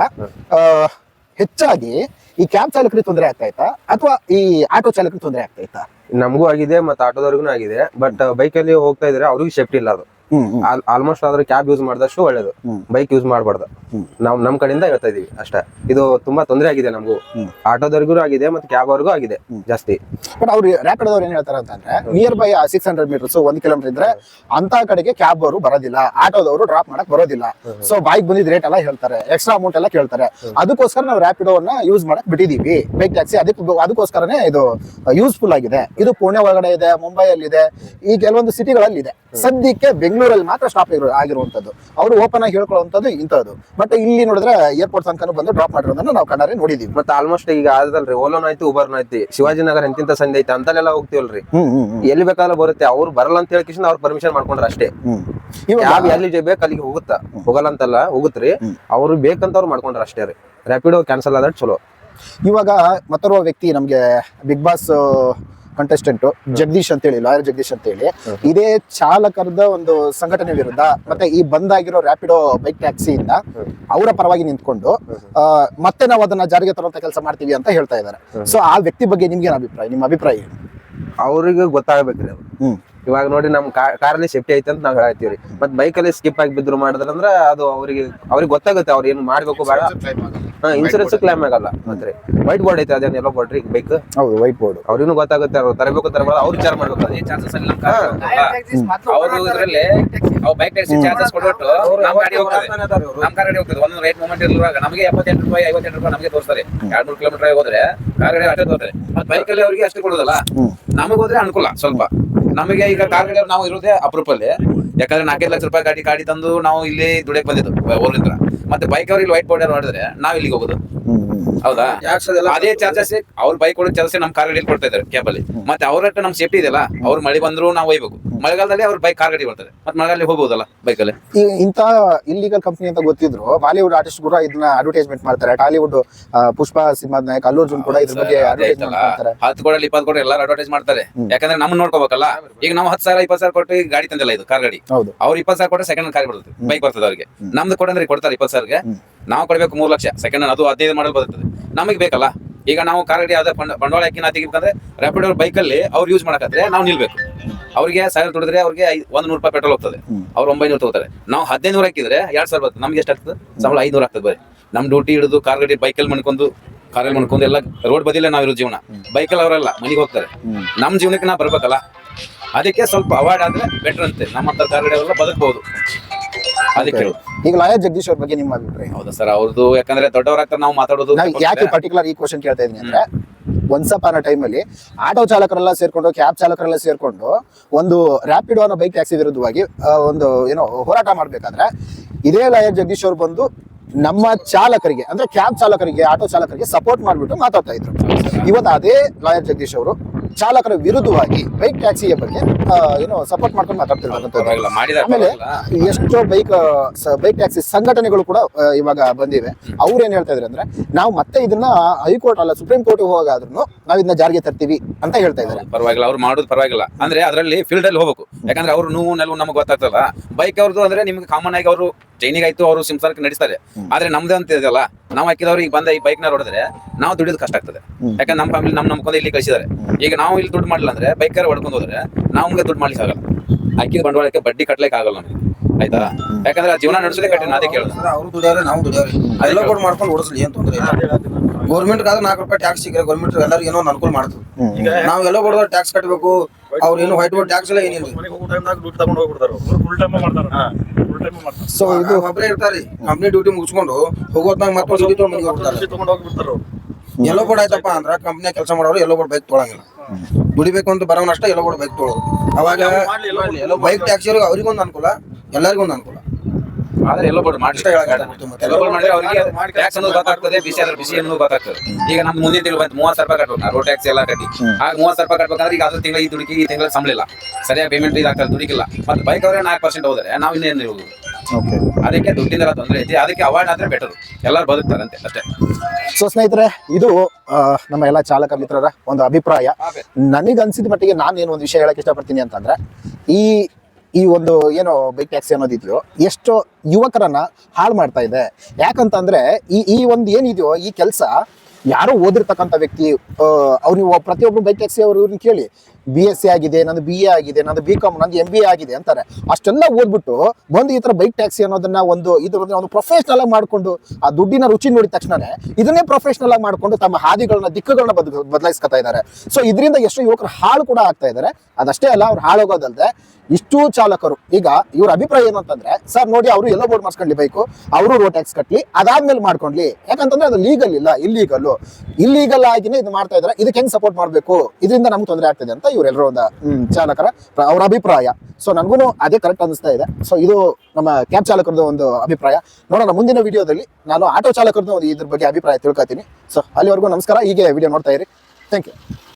ಹೆಚ್ಚಾಗಿ ಈ ಕ್ಯಾಬ್ ಚಾಲಕರಿಗೆ ತೊಂದರೆ ಆಗ್ತಾ ಇತ್ತಾ? ಅಥವಾ ಈ ಆಟೋ ಚಾಲಕರಿಗೆ ತೊಂದರೆ ಆಗ್ತಾ ಇತ್ತಾ? ನಮಗೂ ಆಗಿದೆ ಮತ್ತೆ ಆಟೋದವ್ರಿಗೂ ಆಗಿದೆ ಬಟ್ ಬೈಕ್ ಅಲ್ಲಿ ಹೋಗ್ತಾ ಇದ್ರೆ ಅವ್ರಿಗೆ ಸೇಫ್ಟಿ ಇಲ್ಲ ಅದು. ಆಲ್ಮೋಸ್ಟ್ ಆದ್ರೆ ಕ್ಯಾಬ್ ಯೂಸ್ ಮಾಡಿದಷ್ಟು ಒಳ್ಳೇದು. ಬೈಕ್ ಯೂಸ್ ಮಾಡಬಾರ್ದು. ನಾವ್ ನಮ್ ಕಡೆಯಿಂದ ಹೇಳ್ತಾ ಇದೀವಿ ಅಷ್ಟೇ. ಇದು ತುಂಬಾ ತೊಂದರೆ ಆಗಿದೆ ನಮ್ಗೂ. ಆಟೋದವರೆಗೂ ಆಗಿದೆ ಮತ್ತೆ ಕ್ಯಾಬ್ ಅವ್ರಿಗೂ ಆಗಿದೆ ಜಾಸ್ತಿ. ಬಟ್ ಅವ್ರು ರ್ಯಾಪಿಡ್ ಅವ್ರು ಏನ್ ಹೇಳ್ತಾರೆ ಅಂತಂದ್ರೆ near by six hundred metres ಒಂದ್ ಕಿಲೋಮೀಟರ್ ಇದ್ರೆ ಅಂತ ಕಡೆಗೆ ಕ್ಯಾಬ್ ಅವರು ಬರೋದಿಲ್ಲ. ಆಟೋದವರು ಡ್ರಾಪ್ ಮಾಡಕ್ ಬರೋದಿಲ್ಲ. ಸೊ ಬೈಕ್ ಬಂದಿದ್ ರೇಟ್ ಎಲ್ಲ ಹೇಳ್ತಾರೆ. ಎಕ್ಸ್ಟ್ರಾ ಅಮೌಂಟ್ ಎಲ್ಲ ಕೇಳ್ತಾರೆ. ಅದಕ್ಕೋಸ್ಕರ ನಾವು ರ್ಯಾಪಿಡೋನ ಯೂಸ್ ಮಾಡಕ್ ಬಿಟ್ಟಿದೀವಿ. ಬೈಕ್ ಟ್ಯಾಕ್ಸಿ ಅದಕ್ಕೆ ಅದಕ್ಕೋಸ್ಕರನೇ ಇದು ಯೂಸ್ಫುಲ್ ಆಗಿದೆ. ಇದು ಪುಣೆ ಒಳಗಡೆ ಇದೆ ಮುಂಬೈಯಲ್ಲಿ ಇದೆ ಈ ಕೆಲವೊಂದು ಸಿಟಿಗಳಲ್ಲಿ ಇದೆ ಸದ್ಯಕ್ಕೆ ಬೆಂಗಳೂರಲ್ಲಿ ಮಾತ್ರ ಸ್ಟಾಪ್ ಆಗಿರುವಂತದ್ದು ಅವರು ಓಪನ್ ಆಗಿ ಹೇಳ್ಕೊಳ್ಳುವಂಥದ್ದು ಇಂಥದ್ದು. ಬಟ್ ಇಲ್ಲಿ ನೋಡಿದ್ರೆ ಏರ್ಪೋರ್ಟ್ ತನಕ ಬಂದು ಡ್ರಾಪ್ ಮಾಡಿರೋದನ್ನ ನಾವು ಕಣ್ಣಾರೆ ನೋಡಿದೀವಿ. ಮತ್ತೆ ಆಲ್ಮೋಸ್ಟ್ ಈಗ ಆದಲ್ರಿ ಓಲೋನ್ ಆಯ್ತು ಉಬರ್ನ ಐತಿ ಶಿವಾಜಿನಗರ್ ಎಂತಿಂತ ಸಂಧಿ ಐತೆ ಅಂತಲ್ಲೆಲ್ಲ ಹೋಗ್ತೀವಲ್ರಿ. ಎಲ್ಲಿ ಬೇಕಾದ್ರೂ ಬರುತ್ತೆ. ಅವ್ರು ಬರಲ್ಲ ಅಂತ ಹೇಳಿ ಕಿಶನ್ ಅವ್ರ ಪರ್ಮಿಷನ್ ಮಾಡ್ಕೊಂಡ್ರೆ ಅಷ್ಟೇ. ಯಾವ ಎಲ್ಲಿ ಬೇಕು ಅಲ್ಲಿಗೆ ಹೋಗುತ್ತಾ? ಹೋಗಲ್ಲ ಅಂತಲ್ಲ ಹೋಗುತ್ತೆ ಅವ್ರು ಬೇಕಂತ ಅವ್ರು ಮಾಡ್ಕೊಂಡ್ರೆ ಅಷ್ಟೇ ರೀ. ರ್ಯಾಪಿಡೋ ಕ್ಯಾನ್ಸಲ್ ಆದ್ರೆ ಚಲೋ. ಇವಾಗ ಮತ್ತೊರ್ವ ವ್ಯಕ್ತಿ ನಮ್ಗೆ ಬಿಗ್ ಬಾಸ್ ಕಂಟೆಸ್ಟೆಂಟ್ ಜಗದೀಶ್ ಅಂತ ಹೇಳಿ ಲಾಯರ್ ಜಗದೀಶ್ ಅಂತ ಹೇಳಿ ಇದೇ ಚಾಲಕರದ ಒಂದು ಸಂಘಟನೆ ವಿರುದ್ಧ. ಮತ್ತೆ ಈ ಬಂದಾಗಿರೋ ರ್ಯಾಪಿಡೋ ಬೈಕ್ ಟ್ಯಾಕ್ಸಿಯಿಂದ ಅವರ ಪರವಾಗಿ ನಿಂತ್ಕೊಂಡು ಮತ್ತೆ ನಾವು ಅದನ್ನ ಜಾರಿಗೆ ತರುವಂತ ಕೆಲಸ ಮಾಡ್ತೀವಿ ಅಂತ ಹೇಳ್ತಾ ಇದ್ದಾರೆ. ಸೊ ಆ ವ್ಯಕ್ತಿ ಬಗ್ಗೆ ನಿಮ್ಗೆ ಏನ್ ಅಭಿಪ್ರಾಯ? ನಿಮ್ಮ ಅಭಿಪ್ರಾಯ ಏನು? ಅವ್ರಿಗೆ ಗೊತ್ತಾಗಬೇಕ್ರಿ ಅವ್ರು. ಹ್ಮ್. ಇವಾಗ ನೋಡಿ ನಮ್ ಕಾರಲ್ಲಿ ಸೇಫ್ಟಿ ಐತೆ ಅಂತ ನಾವ್ ಹೇಳ್ತೀವಿ ಮತ್ ಬೈಕ್ ಅಲ್ಲಿ ಸ್ಕಿಪ್ ಆಗಿ ಬಿದ್ರು ಮಾಡಿದ್ರಂದ್ರ ಅದು ಅವ್ರಿಗೆ ಅವ್ರಿಗೆ ಗೊತ್ತಾಗುತ್ತೆ ಅವ್ರ ಏನು ಮಾಡ್ಬೇಕು ಬೇಡ. ಇನ್ಸೂರೆನ್ಸ್ ಕ್ಲೈಮ್ ಆಗಲ್ಲ. ಮತ್ತೆ ವೈಟ್ ಬೋರ್ಡ್ ಐತೆ ಅದೇನ್ ಎಲ್ಲೋ ಬೋರ್ಡ್ರಿ ಬೈಕ್ ಹೌದು ವೈಟ್ ಬೋರ್ಡ್ ಅವ್ರಿಗೂ ಗೊತ್ತಾಗುತ್ತೆ ಅವ್ರು ತರಬೇಕು ತರಬೇಡ ಅವ್ರು ವಿಚಾರ ಮಾಡಬೇಕು. ಈ ಚಾನ್ಸಸ್ ಅಲ್ಲಿ ಅವರು ಇದರಲ್ಲಿ ಅವು ಬೈಕ್ ಟ್ಯಾಕ್ಸಿ ಚಾರ್ಜಸ್ ಕೊಟ್ಬಿಟ್ಟು ನಮ್ಮ ಗಾಡಿ ಹೋಗ್ತದೆ. ನಮ್ಮ ಕಾರ್ ಗಾಡಿ ಹೋಗ್ತದೆ. ಒಂದು ರೈಟ್ ಮೂಮೆಂಟ್ ಇರುವಾಗ ನಮಗೆ ಎಪ್ಪತ್ತೆಂಟು ರೂಪಾಯಿ ಐವತ್ತೆಂಟು ರೂಪಾಯಿ ನಮಗೆ ತೋರಿಸ್ತಾರೆ. ಎರಡ್ ನೂರು ಕಿಲೋಮೀಟರ್ ಹೋದ್ರೆ ಕಾರ್ ಗಾಡಿ ಅಷ್ಟೇ ತೋರ್ತಾರೆ ಮತ್ತೆ ಬೈಕಲ್ಲಿ ಅಲ್ಲಿ ಅವರಿಗೆ ಅಷ್ಟು ಕೊಡೋದಲ್ಲ. ನಮಗೆ ಹೋದ್ರೆ ಅನುಕೂಲ ಸ್ವಲ್ಪ. ನಮಗೆ ಈಗ ಕಾರ್ ಗಾಡಿ ನಾವು ಇರೋದೇ ಅಪರೂಪಲ್ಲಿ. ಯಾಕಂದ್ರೆ ನಾಲ್ಕೈದು ಲಕ್ಷ ರೂಪಾಯಿ ಗಾಡಿ ಗಾಡಿ ತಂದು ನಾವು ಇಲ್ಲಿ ದುಡಿಯಕ್ ಬಂದಿದ್ದು ಊರಿಂದ. ಮತ್ತೆ ಬೈಕ್ ಅವ್ರಿಗೆ ವೈಟ್ ಬೋರ್ಡ್ ಮಾಡಿದ್ರೆ ನಾವ್ ಇಲ್ಲಿಗೆ ಹೋಗೋದು. ಹೌದಾ? ಅದೇ ಚಾರ್ಜಸ್ ಅವ್ರ ಬೈಕ್ ಕೊಡೋ ಚಾರ್ಜಸ್ ನಮ್ ಕಾರ್ ಗಾಡಿ ಕೊಡ್ತಾ ಇದ್ದಾರೆ ಕ್ಯಾಬ್ ಅಲ್ಲಿ. ಮತ್ತೆ ಅವ್ರ ಹತ್ರ ನಮ್ ಸೇಫ್ಟಿ ಇದೆಲ್ಲ ಅವ್ರ ಮಳೆ ಬಂದ್ರು ನಾವು ಒಯ್ಬೇಕು. ಮಳೆಗಾಲದಲ್ಲಿ ಅವ್ರ ಬೈಕ್ ಕಾರ್ ಗಾಡಿ ಬರ್ತಾರೆ ಮತ್ತೆ ಮಳೆಗಾಲದಲ್ಲಿ ಹೋಗ್ಬೋದಲ್ಲ ಬೈಕಲ್ಲಿ ಈ ಇಂಥ ಇಲ್ಲಿಗಲ್ ಕಂಪ್ನಿ ಅಂತ ಗೊತ್ತಿದ್ರು ಬಾಲಿವುಡ್ ಆರ್ಟಿಸ್ಟ್ ಕೂಡ ಇದನ್ನ ಅಡ್ವರ್ಟೈಸ್ಮೆಂಟ್ ಮಾಡ್ತಾರೆ. ಟಾಲಿವುಡ್ ಪುಷ್ಪ ಸಿನಿಮಾದ ನಾಯಕ ಅಲ್ಲು ಅರ್ಜುನ್ ಕೂಡ ಇದ್ರ ಬಗ್ಗೆ ಮಾಡ್ತಾರೆ. ಹತ್ತು ಕೋಡಲ್ಲಿ ಇಪ್ಪತ್ತು ಕೋಟಿ ಎಲ್ಲಾರು ಅಡ್ವರ್ಟೈಸ್ ಮಾಡ್ತಾರೆ. ಯಾಕಂದ್ರೆ ನಮ್ಮನ್ನ ನೋಡ್ಕೋಬೇಕಲ್ಲ? ಈಗ ನಾವು ಹತ್ತು ಸಾವಿರ ಇಪ್ಪತ್ತು ಸಾವಿರ ಕೊಟ್ಟು ಈ ಗಾಡಿ ತಂದಿಲ್ಲ ಇದು ಕಾರ್ ಗಾಡಿ. ಹೌದು. ಅವ್ರು ಇಪ್ಪತ್ತು ಸಾವಿರ ಕೊಟ್ಟರೆ ಸೆಕೆಂಡ್ ಕಾರ್ ಬರ್ತದೆ ಬೈಕ್ ಬರ್ತದೆ ಅವ್ರಿಗೆ. ನಮ್ದು ಕೊಡಂದ್ರೆ ಕೊಡ್ತಾರೆ ಇಪ್ಪತ್ತು ಸಾವಿರಗೆ ನಾವು ಕೊಡಬೇಕು ಮೂರು ಲಕ್ಷ. ಸೆಕೆಂಡ್ ಅದು ಹದಿನೈದು ಮಾಡಲ್ ಬರ್ತದೆ ನಮಗೆ ಬೇಕಲ್ಲ? ಈಗ ನಾವು ಕಾರಡಿ ಗಾಡಿ ಯಾವ್ದು ಬಂಡ- ಬಂಡವಾಳ ಹಾಕಿ ನಾ ತೆಗಿಬೇಕಂದ್ರೆ ರ್ಯಾಪಿಡ್ ಬೈಕ್ ಬೈಕಲ್ಲಿ ಅವ್ರು ಯೂಸ್ ಮಾಡಕತ್ರೆ ನಾವು ನಿಲ್ಬೇಕು. ಅವ್ರಿಗೆ ಸಾವಿರ ದುಡಿದ್ರೆ ಅವ್ರಿಗೆ ಒಂದ್ ನೂರು ರೂಪಾಯಿ ಪೆಟ್ರೋಲ್ ಹೋಗ್ತದೆ. ಅವ್ರು ಒಂಬೈನೂರು ತಗೋತಾರೆ. ನಾವು ಹದಿನೈದು ನೂರು ಹಾಕಿದ್ರೆ ಎರಡ್ ಸಾವಿರ ಬರ್ತದೆ. ನಮ್ಗೆ ಎಷ್ಟು ಆಗ್ತದೆ? ಸಂಬಳ ಐನೂರು ಆಗ್ತದೆ ಬರೀ. ನಮ್ ಡ್ಯೂಟಿ ಹಿಡಿದು ಕಾರ್ ಗಡಿ ಬೈಕಲ್ಲಿ ಮಣ್ಕೊಂಡು ಕಾರಲ್ಲಿ ಮಣ್ಕೊಂಡು ಎಲ್ಲ ರೋಡ್ ಬದಿಲೇ ನಾವಿರೋ ಜೀವನ. ಬೈಕಲ್ಲಿ ಅವರೆಲ್ಲ ಮನೆಗೆ ಹೋಗ್ತಾರೆ. ನಮ್ ಜೀವನಕ್ಕೆ ನಾವು ಬರ್ಬೇಕಲ್ಲ? ಅದಕ್ಕೆ ಸ್ವಲ್ಪ ಅವಾರ್ಡ್ ಆದ್ರೆ ಬೆಟರ್ ಅಂತೆ. ನಮ್ಮ ಹತ್ರ ಕಾರ್ ಗಾಡಿ ಅವರೆಲ್ಲ ಬದುಕಬಹುದು ಅದಕ್ಕೆ ಈಗ ಲಾಯರ್ ಜಗದೀಶ್ ಅವ್ರ ಬಗ್ಗೆ ನಿಮ್ಮ ಅಭಿಪ್ರಾಯ? ಹೌದಾ ಸರ್ ಅವ್ರದ್ದು ಯಾಕಂದ್ರೆ ದೊಡ್ಡವರಾಗ್ತಾರೆ ನಾವು ಮಾತಾಡೋದು ನಾವು ಯಾಕೆ ಪರ್ಟಿಕ್ಯುಲರ್ ಈ ಕ್ವಶನ್ ಕೇಳ್ತಾ ಇದೀನಿ ಅಂದ್ರೆ ಒನ್ಸ್ ಅನ್ನೋ ಟೈಮಲ್ಲಿ ಅಲ್ಲಿ ಆಟೋ ಚಾಲಕರೆಲ್ಲ ಸೇರ್ಕೊಂಡು ಕ್ಯಾಬ್ ಚಾಲಕರೆಲ್ಲ ಸೇರ್ಕೊಂಡು ಒಂದು ರ್ಯಾಪಿಡ್ ಅನ್ನೋ ಬೈಕ್ ಟ್ಯಾಕ್ಸಿ ವಿರುದ್ಧವಾಗಿ ಒಂದು ಏನೋ ಹೋರಾಟ ಮಾಡ್ಬೇಕಾದ್ರೆ ಇದೇ ಲಾಯರ್ ಜಗದೀಶ್ ಅವ್ರು ಬಂದು ನಮ್ಮ ಚಾಲಕರಿಗೆ ಅಂದ್ರೆ ಕ್ಯಾಬ್ ಚಾಲಕರಿಗೆ ಆಟೋ ಚಾಲಕರಿಗೆ ಸಪೋರ್ಟ್ ಮಾಡ್ಬಿಟ್ಟು ಮಾತಾಡ್ತಾ ಇದ್ರು. ಇವತ್ತು ಅದೇ ಲಾಯರ್ ಜಗದೀಶ್ ಅವರು ಚಾಲಕರ ವಿರುದ್ಧವಾಗಿ ಬೈಕ್ ಟ್ಯಾಕ್ಸಿಯ ಬಗ್ಗೆ ಏನು ಸಪೋರ್ಟ್ ಮಾಡ್ಕೊಂಡು ಮಾಡಿದಾರೆ ಆಮೇಲೆ. ಎಷ್ಟೋ ಬೈಕ್ ಬೈಕ್ ಟ್ಯಾಕ್ಸಿ ಸಂಘಟನೆಗಳು ಕೂಡ ಇವಾಗ ಬಂದಿವೆ. ಅವ್ರು ಏನ್ ಹೇಳ್ತಾ ಇದಾರೆ ಅಂದ್ರೆ ನಾವು ಮತ್ತೆ ಇದನ್ನ ಹೈಕೋರ್ಟ್ ಅಲ್ಲ ಸುಪ್ರೀಂ ಕೋರ್ಟ್ ಹೋಗಾದ್ರೂ ನಾವು ಇದನ್ನ ಜಾರಿಗೆ ತರ್ತೀವಿ ಅಂತ ಹೇಳ್ತಾ ಇದಾರೆ. ಪರವಾಗಿಲ್ಲ ಅವ್ರು ಮಾಡೋದು ಪರವಾಗಿಲ್ಲ. ಅಂದ್ರೆ ಅದರಲ್ಲಿ ಫೀಲ್ಡ್ ಅಲ್ಲಿ ಹೋಗ್ಬೇಕು. ಯಾಕಂದ್ರೆ ಅವ್ರು ನೋವು ನೆಲವು ನಮಗೆ ಗೊತ್ತಾಗ್ತಲ್ಲ ಬೈಕ್ ಅವ್ರದ್ದು ಅಂದ್ರೆ ನಿಮ್ಗೆ ಕಾಮನ್ ಆಗಿ ಅವರು ಚೈನಿಗೆ ಆಯ್ತು ಅವರು ಸಂಸಾರಕ್ಕೆ ನಡೆಸ್ತಾರೆ. ಆದ್ರೆ ನಮ್ದೇ ಅಂತ ಇದೆಯಲ್ಲ ನಾವು ಹಾಕಿದವ್ರು ಈಗ ಬಂದ ಈ ಬೈಕ್ನ ಹೊಡೆದ್ರೆ ನಾವು ದುಡಿಯೋದು ಕಷ್ಟ ಆಗ್ತದೆ. ಯಾಕಂದ್ರೆ ನಮ್ಮ ಫ್ಯಾಮಿಲಿ ನಮ್ಮ ನಂಬ್ಕೊಂಡು ಇಲ್ಲಿ ಕಳಿಸಿದ್ದಾರೆ. ಈಗ ನಾವು ಇಲ್ಲಿ ದುಡ್ಡು ಮಾಡಿಲ್ಲ ಅಂದ್ರೆ ಬೈಕರ್ ಹೊಡ್ಕೊಂಡು ಹೋದ್ರೆ ನಮ್ಗೆ ದುಡ್ಡು ಮಾಡ್ಲಿಕ್ಕೆ ಆಗಲ್ಲ. ಹಾಕಿದ ಬಂಡವಾಳಕ್ಕೆ ಬಡ್ಡಿ ಕಟ್ಲಿಕ್ಕೆ ಆಗಲ್ಲ ನಮಗೆ. ಆಯ್ತಾ? ಯಾಕಂದ್ರೆ ಜೀವನ ನಡೆಸೋದೇ ಕಟ್ಟಿ ಅದೇ ಕೇಳಿದ್ರೆ ಅವ್ರು ದುಡಿಯೋರೆ ನಾವು ದುಡಿಯೋರೆ ಎಲ್ಲ ಕೂಡ ಮಾಡ್ಕೊಂಡು ಓಡಿಸ್ಲಿ ಏನ್ ತೊಂದ್ರೆ ಇಲ್ಲ. ಗೌರ್ಮೆಂಟ್ ಆದ್ರೆ ನಾಲ್ಕು ರೂಪಾಯಿ ಟ್ಯಾಕ್ಸ್ ಸಿಕ್ಕರೆ ಗೌರ್ಮೆಂಟ್ ಎಲ್ಲರಿಗೂ ಏನೋ ಒಂದು ಅನುಕೂಲ ಮಾಡ್ತದೆ. ನಾವು ಎಲ್ಲ ಕೊಡೋದ್ರೆ ಟ್ಯಾಕ್ಸ್ ಕಟ್ಟಬೇಕು ಅವ್ರು ಏನು ವೈಟ್ ಬೋರ್ಡ್ ಟ್ಯಾಕ್ಸ್ ಎಲ್ಲ ಏನಿಲ್ಲ. ಮನೆಗೆ ಹೋಗೋ ಟೈಮ್ನಾಗ ಡ್ಯೂಟಿ ತಗೊಂಡು ಹೋಗ್ಬಿಡ್ತಾರೆ ಫುಲ್ ಟೈಮ್ ಮಾಡ್ತಾರೆ. ಫುಲ್ ಟೈಮ್ ಮಾಡ್ತಾರೆ. ಸೊ ಇದು ಒಬ್ಬರೇ ಇರ್ತಾರೆ ಕಂಪ್ನಿ ಡ್ಯೂಟಿ ಮುಗಿಸ್ಕೊಂಡು ಹೋಗೋದ್ನಾಗ ಮತ್ತೊಂದು ದುಡ್ಡು ತಗೊಂಡು ಮನೆಗೆ ಹೋಗ್ತಾರೆ ತಗೊಂಡು ಹೋಗ್ಬಿಡ್ತಾರೆ ಅವ್ರು. ಎಲ್ಲೋ ಕೂಡ ಆಯ್ತಪ್ಪ ಅಂದ್ರೆ ಕಂಪ್ನಿಯಾಗ ಕೆಲಸ ಮಾಡೋರು ಎಲ್ಲೋ ಕೂಡ ಬೈಕ್ ತೊಳಂಗಿಲ್ಲ. ದುಡಿಬೇಕು ಅಂತ ಬರೋನ್ ಅಷ್ಟೇ ಎಲ್ಲೋ ಕೂಡ ಬೈಕ್ ತೊಳೋದು ಅವಾಗ ಬೈಕ್ ಟ್ಯಾಕ್ಸಿ ಅವ್ರಿಗೆ ಅವ್ರಿಗೊಂದು ಅನುಕೂಲ ಎಲ್ಲರಿಗೂ ಒಂದು ಅನುಕೂಲ. ಆದ್ರೆ ಎಲ್ಲೋ ಬೋರ್ಡ್ ಮಾಡಿ ಎಲ್ಲೋ ಬೋರ್ಡ್ ಮಾಡಿದ್ರೆ ಅವರಿಗೆ ಟ್ಯಾಕ್ಸ್ ಅನ್ನೋದು ಗೊತ್ತಾಗ್ತದೆ ಬಿಸಿ ಅದ್ರ ಬಿಸಿ ಅನ್ನೋದು ಗೊತ್ತಾಗ್ತದೆ. ಈಗ ನಮ್ ಮುಂದೆ ತಿಂಗಳು ಬಂತು ಮೂವತ್ತು ಸಾವಿರ ಕಟ್ಬೇಕು. ರೋಡ್ ಟ್ಯಾಕ್ಸ್ ಎಲ್ಲ ಕಟ್ಟಿ. ಆಗ ಮೂವತ್ತು ಸಾವಿರ ರೂಪಾಯಿ ಕಟ್ಬೇಕಂದ್ರೆ ಈಗ ಅದ್ರ ತಿಂಗಳ ಈ ದುಡುಕಿ ಈ ತಿಂಗಳ ಸಂಬಳಿಲ್ಲ ಸರಿಯಾಗಿ ಪೇಮೆಂಟ್ ಇದಾಗ್ತದೆ ದುಡಿಕಿಲ್ಲ ಮತ್ತೆ ಬೈಕ್ ಅವರೇ ನಾಲ್ಕು ಪರ್ಸೆಂಟ್ ಹೋದರೆ ನಾವು ಇನ್ನೇನು ಇರುವುದು ಓಕೆ ಅದಕ್ಕೆ ದುಡ್ಡಿಂದ ತೊಂದರೆ ಐತಿ ಅದಕ್ಕೆ ಅವಾರ್ಡ್ ಆದ್ರೆ ಬೆಟರ್ ಎಲ್ಲರೂ ಬದುಕ್ತಾರಂತೆ ಅಷ್ಟೇ. ಸೊ ಸ್ನೇಹಿತರೆ ಇದು ನಮ್ಮ ಎಲ್ಲ ಚಾಲಕ ಮಿತ್ರರ ಒಂದು ಅಭಿಪ್ರಾಯ. ನನಗೆ ಅನ್ಸಿದ ಮಟ್ಟಿಗೆ ನಾನು ಏನು ಒಂದು ವಿಷಯ ಹೇಳಕ್ ಇಷ್ಟಪಡ್ತೀನಿ ಅಂತಂದ್ರೆ ಈ ಈ ಒಂದು ಏನು ಬೈಕ್ ಟ್ಯಾಕ್ಸಿ ಅನ್ನೋದಿದೆಯೋ, ಎಷ್ಟೋ ಯುವಕರನ್ನ ಹಾಳು ಮಾಡ್ತಾ ಇದೆ. ಯಾಕಂತಂದ್ರೆ, ಈ ಈ ಒಂದು ಏನಿದೆಯೋ, ಈ ಕೆಲಸ ಯಾರೋ ಓದಿರ್ತಕ್ಕಂಥ ವ್ಯಕ್ತಿ ಅವ್ರು ನೀವು ಪ್ರತಿಯೊಬ್ಬರು ಬೈಕ್ ಟ್ಯಾಕ್ಸಿ ಅವರು ಇವ್ರನ್ನ ಕೇಳಿ ಬಿ ಎಸ್ ಸಿ ಆಗಿದೆ, ನಂದು ಬಿ ಎ ಆಗಿದೆ, ನಂದು ಬಿ ಕಾಮ್ ನಂದು ಎಂ ಬಿ ಎ ಆಗಿದೆ ಅಂತಾರೆ. ಅಷ್ಟೆಲ್ಲ ಓದ್ಬಿಟ್ಟು ಬಂದು ಈ ತರ ಬೈಕ್ ಟ್ಯಾಕ್ಸಿ ಅನ್ನೋದನ್ನ ಒಂದು ಇದ್ರ ಒಂದು ಪ್ರೊಫೆಷನಲ್ ಆಗಿ ಮಾಡ್ಕೊಂಡು ಆ ದುಡ್ಡಿನ ರುಚಿ ನೋಡಿದ ತಕ್ಷಣನೇ ಇದನ್ನೇ ಪ್ರೊಫೆಷನಲ್ ಆಗಿ ಮಾಡ್ಕೊಂಡು ತಮ್ಮ ಹಾದಿಗಳನ್ನ, ದಿಕ್ಕುಗಳನ್ನ ಬದ್, ಬದಲಾಯಿಸ್ಕೊತಾ ಇದ್ದಾರೆ. ಸೊ ಇದರಿಂದ ಎಷ್ಟೋ ಯುವಕರು ಹಾಳು ಕೂಡ ಆಗ್ತಾ ಇದ್ದಾರೆ. ಅದಷ್ಟೇ ಅಲ್ಲ, ಅವ್ರು ಹಾಳಾಗೋದಲ್ದೆ ಇಷ್ಟು ಚಾಲಕರು. ಈಗ ಇವ್ರ ಅಭಿಪ್ರಾಯ ಏನು ಅಂತಂದ್ರೆ, ಸರ್, ನೋಡಿ ಅವರು ಎಲ್ಲೋ ಬೋರ್ಡ್ ಮಾಡಿಸ್ಕೊಂಡ್ಲಿ ಬೈಕು ಅವರು ರೋಡ್ ಟ್ಯಾಕ್ಸ್ ಕಟ್ಲಿ, ಅದಾದ್ಮೇಲೆ ಮಾಡ್ಕೊಂಡ್ಲಿ. ಯಾಕಂತಂದ್ರೆ ಅದು ಲೀಗಲ್ ಇಲ್ಲ ಇಲ್ಲೀಗಲ್ ಇಲ್ಲೀಗಲ್ ಆಗಿನೇ ಇದು ಮಾಡ್ತಾ ಇದ್ದಾರೆ. ಇದಕ್ಕೆ ಹೆಂಗ್ ಸಪೋರ್ಟ್ ಮಾಡಬೇಕು? ಇದರಿಂದ ನಮ್ಗೆ ತೊಂದರೆ ಆಗ್ತದೆ ಅಂತ ಇವರೆಲ್ಲರೂ ಒಂದು ಚಾಲಕರ ಅವ್ರ ಅಭಿಪ್ರಾಯ. ಸೊ ನನಗೂ ಅದೇ ಕರೆಕ್ಟ್ ಅನಿಸ್ತಾ ಇದೆ. ಸೊ ಇದು ನಮ್ಮ ಕ್ಯಾಬ್ ಚಾಲಕರದ ಒಂದು ಅಭಿಪ್ರಾಯ. ನೋಡೋಣ, ಮುಂದಿನ ವಿಡಿಯೋದಲ್ಲಿ ನಾನು ಆಟೋ ಚಾಲಕರದ್ದು ಒಂದು ಇದ್ರ ಬಗ್ಗೆ ಅಭಿಪ್ರಾಯ ತಿಳ್ಕೊತೀನಿ. ಸೊ ಅಲ್ಲಿವರೆಗೂ ನಮಸ್ಕಾರ. ಹೀಗೆ ವಿಡಿಯೋ ನೋಡ್ತಾ ಇರಿ. Thank you